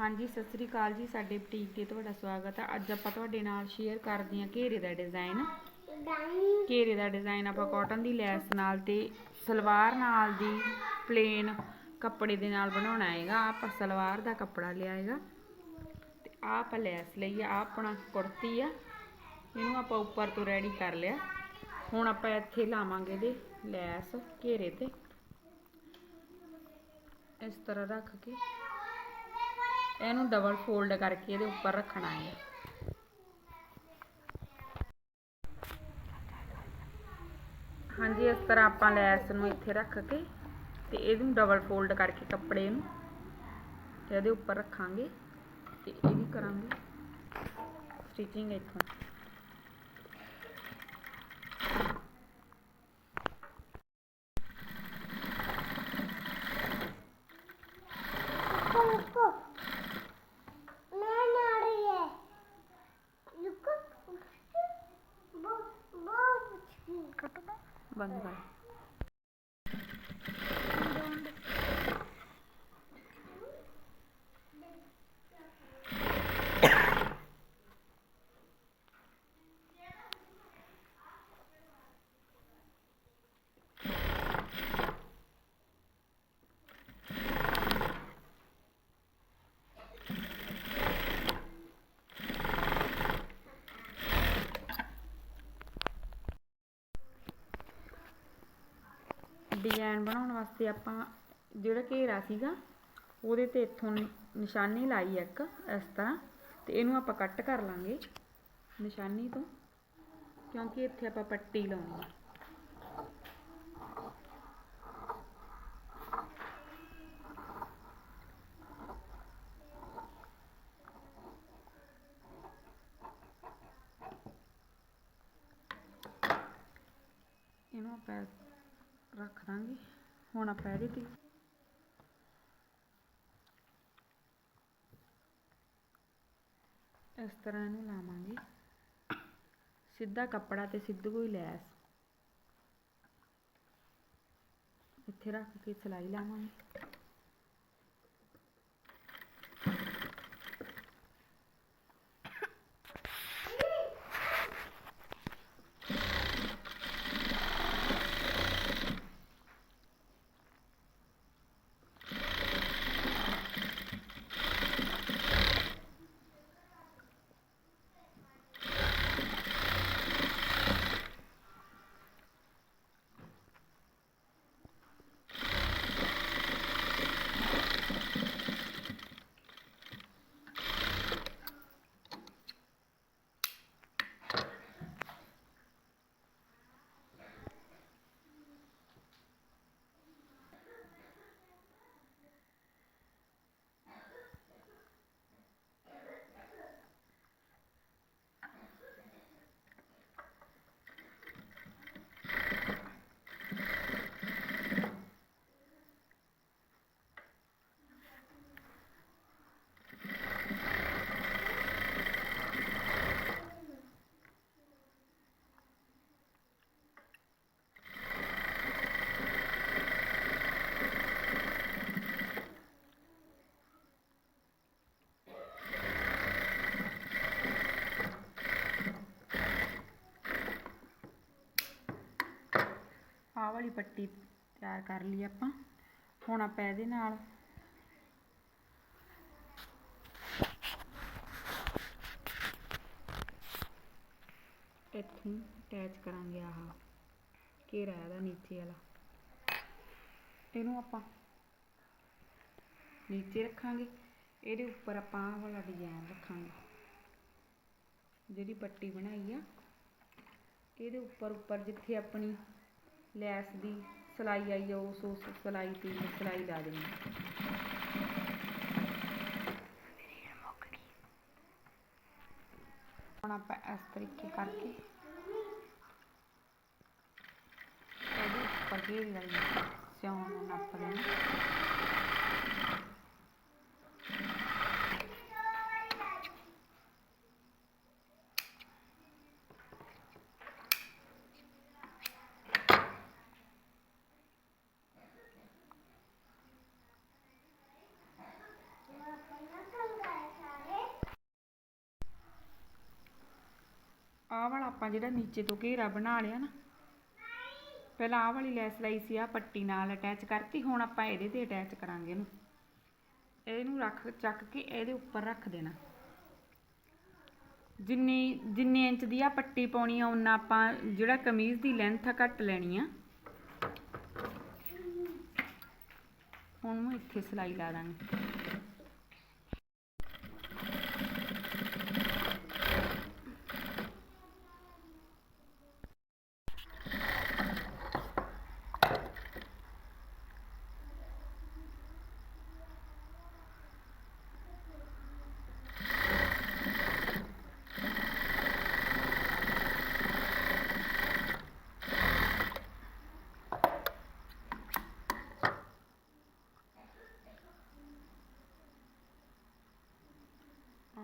ਹਾਂਜੀ, ਸਤਿ ਸ੍ਰੀ ਅਕਾਲ ਜੀ, ਸਾਡੇ ਬੁਟੀਕ ਤੇ ਤੁਹਾਡਾ ਸਵਾਗਤ ਹੈ ਅੱਜ ਆਪਾਂ ਤੁਹਾਡੇ ਨਾਲ ਸ਼ੇਅਰ ਕਰਦੇ ਹਾਂ ਘੇਰੇ ਦਾ ਡਿਜ਼ਾਈਨ ਘੇਰੇ ਦਾ ਡਿਜ਼ਾਈਨ ਆਪਾਂ ਕਾਟਨ ਦੀ ਲੈਸ ਨਾਲ ਤੇ ਸਲਵਾਰ ਨਾਲ ਦੀ ਪਲੇਨ ਕੱਪੜੇ ਦੇ ਨਾਲ ਬਣਾਉਣਾ ਹੈਗਾ। ਆਪਾਂ ਸਲਵਾਰ ਦਾ ਕੱਪੜਾ ਲਿਆ ਹੈਗਾ। ਤੇ ਆਹ ਆਪਾਂ ਲੈਸ ਲਈ ਆ, ਆਹ ਆਪਣਾ ਕੁੜਤੀ ਆ। ਇਹਨੂੰ ਆਪਾਂ ਉੱਪਰ ਤੋਂ ਰੈਡੀ ਕਰ ਲਿਆ। ਹੁਣ ਆਪਾਂ ਇੱਥੇ ਲਾਵਾਂਗੇ ਇਹਦੇ ਲੈਸ ਘੇਰੇ ਤੇ। ਇਸ ਤਰ੍ਹਾਂ ਰੱਖ ਕੇ। ਇਹਨੂੰ ਡਬਲ ਫੋਲਡ ਕਰਕੇ ਇਹਦੇ ਉੱਪਰ ਰੱਖਣਾ ਹੈ। ਹਾਂਜੀ, ਇਸ ਤਰ੍ਹਾਂ ਆਪਾਂ ਲੈਸ ਨੂੰ ਇੱਥੇ ਰੱਖ ਕੇ ਤੇ ਇਹਨੂੰ ਡਬਲ ਫੋਲਡ ਕਰਕੇ ਕੱਪੜੇ ਨੂੰ ਤੇ ਇਹਦੇ ਉੱਪਰ ਰੱਖਾਂਗੇ ਤੇ ਇਹਦੀ ਕਰਾਂਗੇ। ਸਟਿਚਿੰਗ ਇੱਥੋਂ। ਬੰਦ ਕਰ। ਡਿਜ਼ਾਈਨ ਬਣਾਉਣ ਵਾਸਤੇ ਆਪਾਂ ਜਿਹੜਾ ਘੇਰਾ ਸੀਗਾ, ਉਹਦੇ ਤੇ ਇੱਥੋਂ ਨਿਸ਼ਾਨੀ ਲਾਈ ਇੱਕ, ਇਸ ਤਰ੍ਹਾਂ, ਤੇ ਇਹਨੂੰ ਆਪਾਂ ਕੱਟ ਕਰ ਲਾਂਗੇ ਨਿਸ਼ਾਨੀ ਤੋਂ, ਕਿਉਂਕਿ ਇੱਥੇ ਆਪਾਂ ਪੱਟੀ ਲਾਉਣੀ ਆ। ਇਹਨੂੰ ਆਪਾਂ ਰੱਖ ਦਾਂਗੇ। ਹੁਣ ਆਪਾਂ ਇਹਦੇ ਤੇ ਇਸ ਤਰ੍ਹਾਂ ਇਹਨੂੰ ਲਾਵਾਂਗੇ। ਸਿੱਧਾ ਕੱਪੜਾ ਤੇ ਸਿੱਧੂ ਕੋਈ ਲੈਸ। ਇੱਥੇ ਰੱਖ ਕੇ ਸਿਲਾਈ ਲਾਵਾਂਗੇ ਆਹ ਵਾਲੀ ਪੱਟੀ ਤਿਆਰ ਕਰ ਲਈ ਆਪਾਂ। ਹੁਣ ਆਪਾਂ ਇਹਦੇ ਨਾਲ ਇੱਥੋਂ ਅਟੈਚ ਕਰਾਂਗੇ ਆਹ ਘੇਰਾ ਇਹਦਾ ਨੀਚੇ ਵਾਲਾ। ਇਹਨੂੰ ਆਪਾਂ ਨੀਚੇ ਰੱਖਾਂਗੇ। ਇਹਦੇ ਉੱਪਰ ਆਪਾਂ ਆਹ ਵਾਲਾ ਡਿਜ਼ਾਈਨ ਰੱਖਾਂਗੇ। ਜਿਹੜੀ ਪੱਟੀ ਬਣਾਈ ਆ, ਇਹਦੇ ਉੱਪਰ ਉੱਪਰ ਜਿੱਥੇ ਆਪਣੀ ਲੈਸ ਦੀ ਸਿਲਾਈ ਆਈ ਆ, ਉਸ ਉਸ ਸਿਲਾਈ ਤੇ ਸਿਲਾਈ ਲਾ ਦੇਣੀ ਆ। ਹੁਣ ਆਪਾਂ ਇਸ ਤਰੀਕੇ ਕਰਕੇ ਇਹਦੇ ਉੱਪਰ ਘੇਰੀ ਵਾਲੀ ਸਿਉਣ ਨੂੰ ਨੱਪ ਦੇਣਾ ਆਪਾਂ ਜਿਹੜਾ ਨੀਚੇ ਤੋਂ ਘੇਰਾ ਬਣਾ ਲਿਆ ਨਾ, ਪਹਿਲਾਂ ਆਹ ਵਾਲੀ ਲੈਸ ਲਾਈ ਸੀ ਆ ਪੱਟੀ ਨਾਲ ਅਟੈਚ ਕਰਤੀ, ਹੁਣ ਆਪਾਂ ਇਹਦੇ ਤੇ ਅਟੈਚ ਕਰਾਂਗੇ ਇਹਨੂੰ। ਇਹਨੂੰ ਰੱਖ, ਚੱਕ ਕੇ ਇਹਦੇ ਉੱਪਰ ਰੱਖ ਦੇਣਾ। ਜਿੰਨੀ, ਜਿੰਨੇ ਇੰਚ ਦੀ ਆ ਪੱਟੀ ਪਾਉਣੀ ਆ ਉਹਨਾਂ ਆਪਾਂ ਜਿਹੜਾ ਕਮੀਜ਼ ਦੀ ਲੈਂਥ ਆ, ਘੱਟ ਲੈਣੀ ਆ। ਹੁਣ ਮੈਂ ਇੱਥੇ ਸਿਲਾਈ ਲਾ ਦਾਂਗੇ।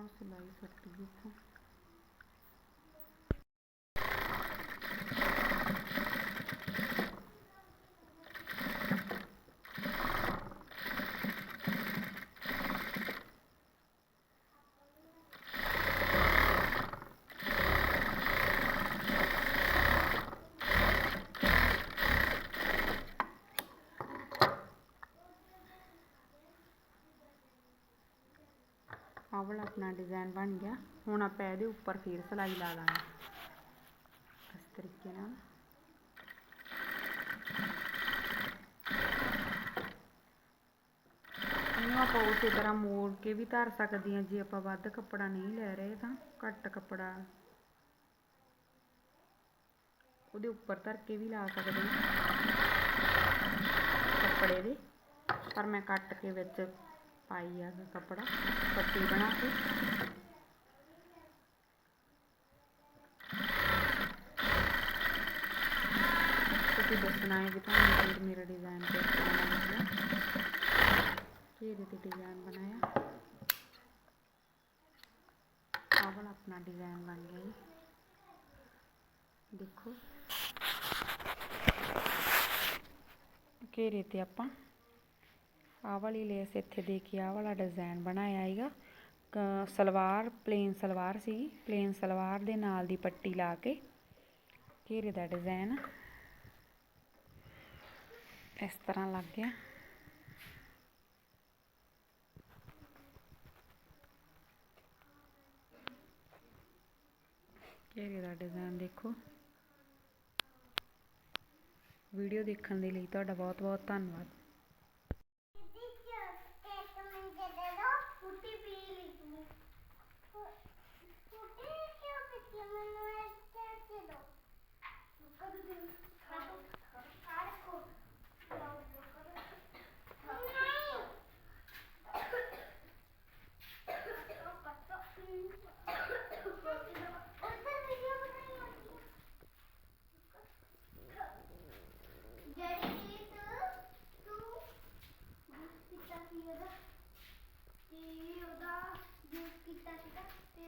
ਆਹ ਸਿਲਾਈ ਕੱਟੀ ਇੱਥੋਂ ਆਹ ਵਾਲਾ ਆਪਣਾ ਡਿਜ਼ਾਈਨ ਬਣ ਗਿਆ। ਹੁਣ ਆਪਾਂ ਇਹਦੇ ਉੱਪਰ ਫੇਰ ਸਿਲਾਈ ਲਾ ਦਾਂਗੇ ਇਸ ਤਰੀਕੇ ਨਾਲ। ਇਹਨੂੰ ਆਪਾਂ ਉਸੇ ਤਰ੍ਹਾਂ ਮੋੜ ਕੇ ਵੀ ਧਰ ਸਕਦੇ ਹਾਂ। ਜੇ ਆਪਾਂ ਵੱਧ ਕੱਪੜਾ ਨਹੀਂ ਲੈ ਰਹੇ ਤਾਂ ਘੱਟ ਕੱਪੜਾ ਉਹਦੇ ਉੱਪਰ ਧਰ ਕੇ ਵੀ ਲਾ ਸਕਦੇ ਹਾਂ। ਕੱਪੜੇ ਦੇ। ਪਰ ਮੈਂ ਕੱਟ ਕੇ ਵਿੱਚ ਪਾਈ ਆ ਕੱਪੜਾ ਪੱਟੀ ਬਣਾ ਕੇ ਤੁਸੀਂ ਦੱਸਣਾ ਹੈ ਕਿ ਤੁਹਾਨੂੰ ਫਿਰ ਮੇਰਾ ਡਿਜ਼ਾਈਨ ਕਿਸ ਤਰ੍ਹਾਂ ਦਾ ਲੱਗਿਆ ਘੇਰੇ ਤੇ ਡਿਜ਼ਾਈਨ ਬਣਾਇਆ ਆਹ ਵਾਲਾ ਆਪਣਾ ਡਿਜ਼ਾਈਨ ਬਣ ਗਿਆ ਜੀ ਦੇਖੋ ਘੇਰੇ ਤੇ ਆਪਾਂ ਆਹ ਵਾਲੀ ਲੇਸ ਇੱਥੇ ਦੇ ਕੇ ਆਹ ਵਾਲਾ ਡਿਜ਼ਾਈਨ ਬਣਾਇਆ ਹੈਗਾ ਕ- ਸਲਵਾਰ ਪਲੇਨ ਸਲਵਾਰ ਸੀ ਪਲੇਨ ਸਲਵਾਰ ਦੇ ਨਾਲ ਦੀ ਪੱਟੀ ਲਾ ਕੇ ਘੇਰੇ ਦਾ ਡਿਜ਼ਾਈਨ ਇਸ ਤਰ੍ਹਾਂ ਲੱਗ ਗਿਆ। ਘੇਰੇ ਦਾ ਡਿਜ਼ਾਈਨ ਦੇਖੋ। ਵੀਡੀਓ ਦੇਖਣ ਦੇ ਲਈ ਤੁਹਾਡਾ ਬਹੁਤ ਬਹੁਤ ਧੰਨਵਾਦ।